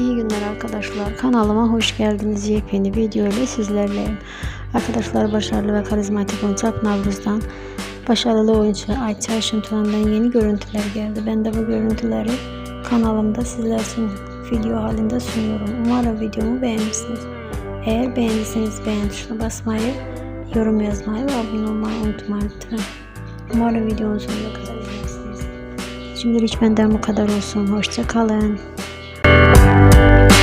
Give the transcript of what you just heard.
İyi günler arkadaşlar. Kanalıma hoş geldiniz. Yepyeni video ile sizlerleyim. Arkadaşlar başarılı ve karizmatik oyuncu Navruz'dan başarılı oyuncu Ayça Aşıntıran'dan yeni görüntüler geldi. Ben de bu görüntüleri kanalımda sizler için video halinde sunuyorum. Umarım videomu beğenirsiniz. Eğer beğendiyseniz beğen tuşuna basmayı, yorum yazmayı ve abone olmayı unutmayın lütfen. Umarım videonun sonuna kadar izlersiniz. Şimdilik benden bu kadar olsun. Hoşça kalın. Bye.